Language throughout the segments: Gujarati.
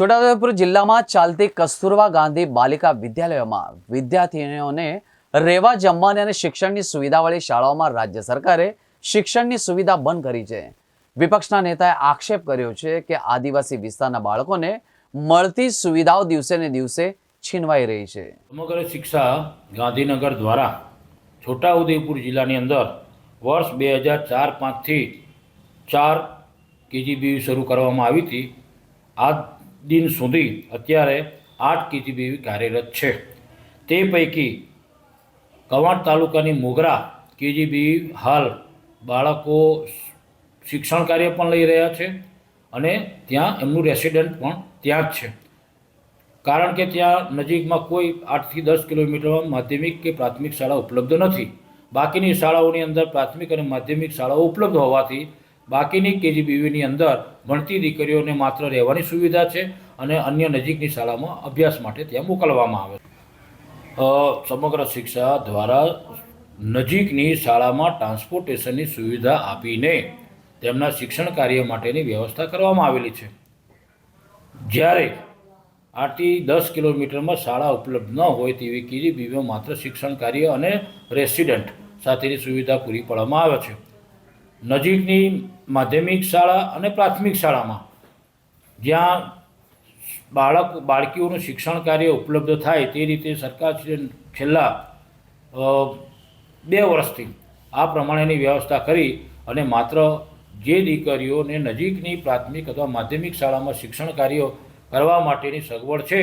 છોટાઉદેપુર જિલ્લામાં ચાલતી કસ્તુરબા ગાંધી બાલિકા વિદ્યાલયોમાં વિદ્યાર્થીઓને રહેવા જમવાની અને શિક્ષણની સુવિધાવાળી શાળાઓમાં રાજ્ય સરકારે શિક્ષણની સુવિધા બંધ કરી છે. વિપક્ષના નેતાએ આક્ષેપ કર્યો છે કે આદિવાસી વિસ્તારના બાળકોને મળતી સુવિધાઓ દિવસે ને દિવસે છીનવાઈ રહી છે. સમગ્ર શિક્ષા ગાંધીનગર દ્વારા છોટાઉદેપુર જિલ્લાની અંદર વર્ષ બે હજાર ચાર પાંચથી ચાર કેજીબીવી શરૂ કરવામાં આવી હતી. આજ દિન સુધી અત્યારે આઠ કેજીબીવી કાર્યરત છે. તે પૈકી કવાંટ તાલુકાની મોગરા કેજીબી હાલ બાળકો શિક્ષણ કાર્ય પણ લઈ રહ્યા છે અને ત્યાં એમનું રેસિડન્ટ પણ ત્યાં જ છે. કારણ કે ત્યાં નજીકમાં કોઈ આઠથી દસ કિલોમીટરમાં માધ્યમિક કે પ્રાથમિક શાળા ઉપલબ્ધ નથી. બાકીની શાળાઓની અંદર પ્રાથમિક અને માધ્યમિક શાળાઓ ઉપલબ્ધ હોવાથી બાકીની કેજીબીવીની અંદર ભણતી દીકરીઓને માત્ર રહેવાની સુવિધા છે અને અન્ય નજીકની શાળામાં અભ્યાસ માટે ત્યાં મોકલવામાં આવે છે. સમગ્ર શિક્ષા દ્વારા નજીકની શાળામાં ટ્રાન્સપોર્ટેશનની સુવિધા આપીને તેમના શિક્ષણ કાર્ય માટેની વ્યવસ્થા કરવામાં આવેલી છે. જ્યારે આઠથી દસ કિલોમીટરમાં શાળા ઉપલબ્ધ ન હોય તેવી કેજીબીવીમાં માત્ર શિક્ષણ કાર્ય અને રેસિડન્ટ સાથેની સુવિધા પૂરી પાડવામાં આવે છે. નજીકની માધ્યમિક શાળા અને પ્રાથમિક શાળામાં, જ્યાં બાળક, બાળકીઓનું શિક્ષણ કાર્ય ઉપલબ્ધ થાય તે રીતે સરકાર છેલ્લા બે વર્ષથી આ પ્રમાણેની વ્યવસ્થા કરી અને માત્ર જે દીકરીઓને નજીકની પ્રાથમિક અથવા માધ્યમિક શાળામાં શિક્ષણ કાર્યો કરવા માટેની સગવડ છે,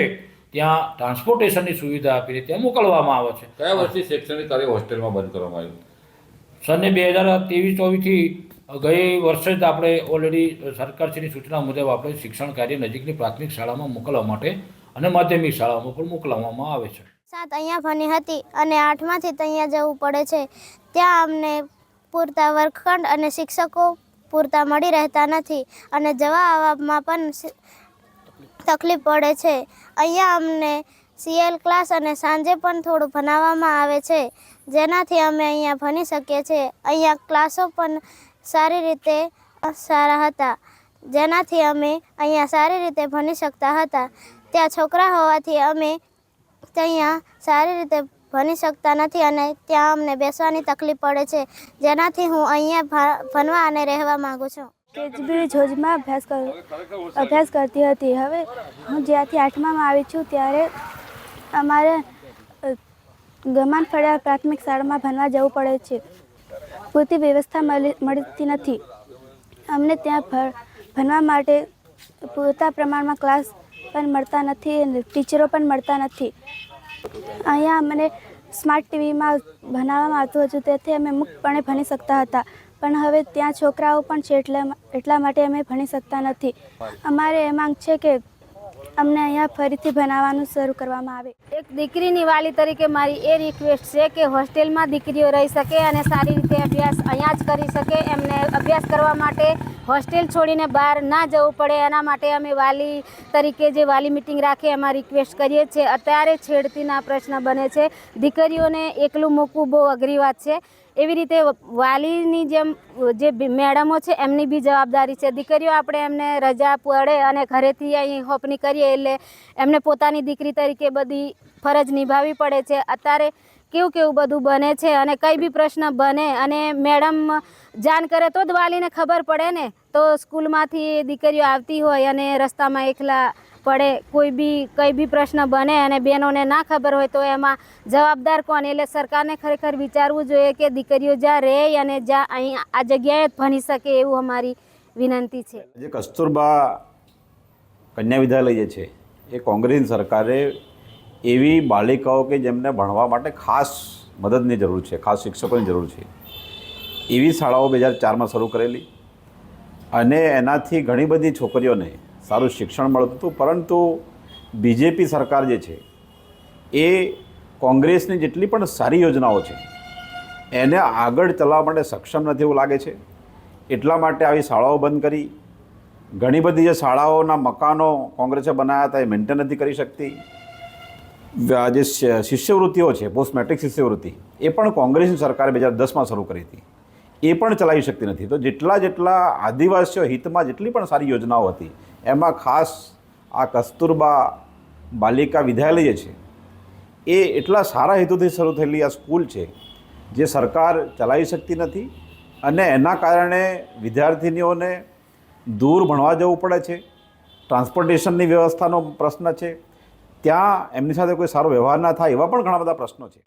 ત્યાં ટ્રાન્સપોર્ટેશનની સુવિધા આપીને ત્યાં મોકલવામાં આવે છે. કયા વર્ષથી શૈક્ષણિક કાર્ય હોસ્ટેલમાં બંધ કરવામાં આવ્યું? સને બે હજાર ત્રેવીસ ચોવીસથી ગઈ વર્ષે જ આપણે ઓલરેડી સરકારશ્રીની સૂચના મુજબ આપણે શિક્ષણ કાર્ય નજીકની પ્રાથમિક શાળામાં મોકલવા માટે અને માધ્યમિક શાળામાં પણ મોકલવામાં આવે છે. સાત અહીંયા ભણી હતી અને આઠમાંથી અહીંયા જવું પડે છે. ત્યાં અમને પૂરતા વર્ગખંડ અને શિક્ષકો પૂરતા મળી રહેતા નથી અને જવા આવવામાં પણ તકલીફ પડે છે. અહીંયા અમને સીએલ ક્લાસ અને સાંજે પણ થોડું ભણાવવામાં આવે છે. જેનાથી અમે અહીંયા ભણી શકીએ છીએ. અહીંયા ક્લાસો પણ સારી રીતે સારા હતા. જેનાથી અમે અહીંયા સારી રીતે ભણી શકતા હતા. ત્યાં છોકરા હોવાથી અમે ત્યાં સારી રીતે ભણી શકતા નથી અને ત્યાં અમને બેસવાની તકલીફ પડે છે. જેનાથી હું અહીંયા ભણવા અને રહેવા માંગુ છું. કેજબી જોજમાં અભ્યાસ કર, અભ્યાસ કરતી હતી. હવે હું જ્યાંથી આઠમામાં આવી છું, ત્યારે અમારે ગમાન ફળિયા પ્રાથમિક શાળામાં ભણવા જવું પડે છે. પૂરતી વ્યવસ્થા મળી, મળતી નથી. અમને ત્યાં ભણવા માટે પૂરતા પ્રમાણમાં ક્લાસ પણ મળતા નથી અને ટીચરો પણ મળતા નથી. અહીંયા અમને સ્માર્ટ ટીવીમાં ભણાવવામાં આવતું હતું, તેથી અમે મુક્તપણે ભણી શકતા હતા. પણ હવે ત્યાં છોકરાઓ પણ છે, એટલે, એટલા માટે અમે ભણી શકતા નથી. અમારે એ માંગ છે કે અમને અહીંયા ફરીથી ભણાવવાનું શરૂ કરવામાં આવે. એક દીકરીની વાલી તરીકે મારી એ રિક્વેસ્ટ છે કે હોસ્ટેલમાં દીકરીઓ રહી શકે અને સારી રીતે અભ્યાસ અહીંયા જ કરી શકે. એમને અભ્યાસ કરવા માટે હોસ્ટેલ છોડીને બહાર ના જવું પડે. એના માટે અમે વાલી તરીકે જે વાલી મિટિંગ રાખીએ એમાં રિક્વેસ્ટ કરીએ છીએ. અત્યારે છેડતીના પ્રશ્ન બને છે. દીકરીઓને એકલું મૂકવું બહુ અઘરી વાત છે. એવી રીતે વાલીની જેમ, જે મેડમો છે, એમની બી જવાબદારી છે. દીકરીઓ આપણે એમને રજા પડે અને ઘરેથી અહીં હોપની કરીએ એટલે એમને પોતાની દીકરી તરીકે બધી ફરજ નિભાવવી પડે છે. અત્યારે કેવું કેવું બધું બને છે અને કંઈ બી પ્રશ્ન બને અને મેડમ જાણ કરે તો જ વાલીને ખબર પડે ને. તો સ્કૂલમાંથી દીકરીઓ આવતી હોય અને રસ્તામાં એકલા પડે, કોઈ બી, કંઈ બી પ્રશ્ન બને અને બહેનોને ના ખબર હોય તો એમાં જવાબદાર કોણ? એટલે સરકારને ખરેખર વિચારવું જોઈએ કે દીકરીઓ જ્યાં રહે અને જ્યાં અહીં આ જગ્યાએ ભણી શકે એવું અમારી વિનંતી છે. જે કસ્તુરબા કન્યા વિદ્યાલય છે, એ કોંગ્રેસ સરકારે એવી બાલિકાઓ કે જેમને ભણવા માટે ખાસ મદદની જરૂર છે, ખાસ શિક્ષકોની જરૂર છે, એવી શાળાઓ બે હજાર ચારમાં શરૂ કરેલી અને એનાથી ઘણી બધી છોકરીઓને સારું શિક્ષણ મળતું હતું, પરંતુ બીજેપી સરકાર જે છે, એ કોંગ્રેસની જેટલી પણ સારી યોજનાઓ છે, એને આગળ ચલાવવા માટે સક્ષમ નથી એવું લાગે છે. એટલા માટે આવી શાળાઓ બંધ કરી. ઘણી બધી જે શાળાઓના મકાનો કોંગ્રેસે બનાવ્યા હતા, એ મેન્ટેન નથી કરી શકતી. જે શિષ્યવૃત્તિઓ છે પોસ્ટ મેટ્રિક શિષ્યવૃત્તિ, એ પણ કોંગ્રેસની સરકારે બે હજાર દસમાં શરૂ કરી હતી. એ પણ ચલાવી શકતી નથી. તો જેટલા જેટલા આદિવાસીઓ હિતમાં જેટલી પણ સારી યોજનાઓ હતી એમાં ખાસ આ કસ્તુરબા બાલિકા વિદ્યાલય છે, એ એટલા સારા હેતુથી શરૂ થયેલી આ સ્કૂલ છે, જે સરકાર ચલાવી શકતી નથી અને એના કારણે વિદ્યાર્થીનીઓને દૂર ભણવા જવું પડે છે, ટ્રાન્સપોર્ટેશનની વ્યવસ્થાનો પ્રશ્ન છે, ત્યાં એમની સાથે કોઈ સારો વ્યવહાર ના થાય એવા પણ ઘણા બધા પ્રશ્નો છે.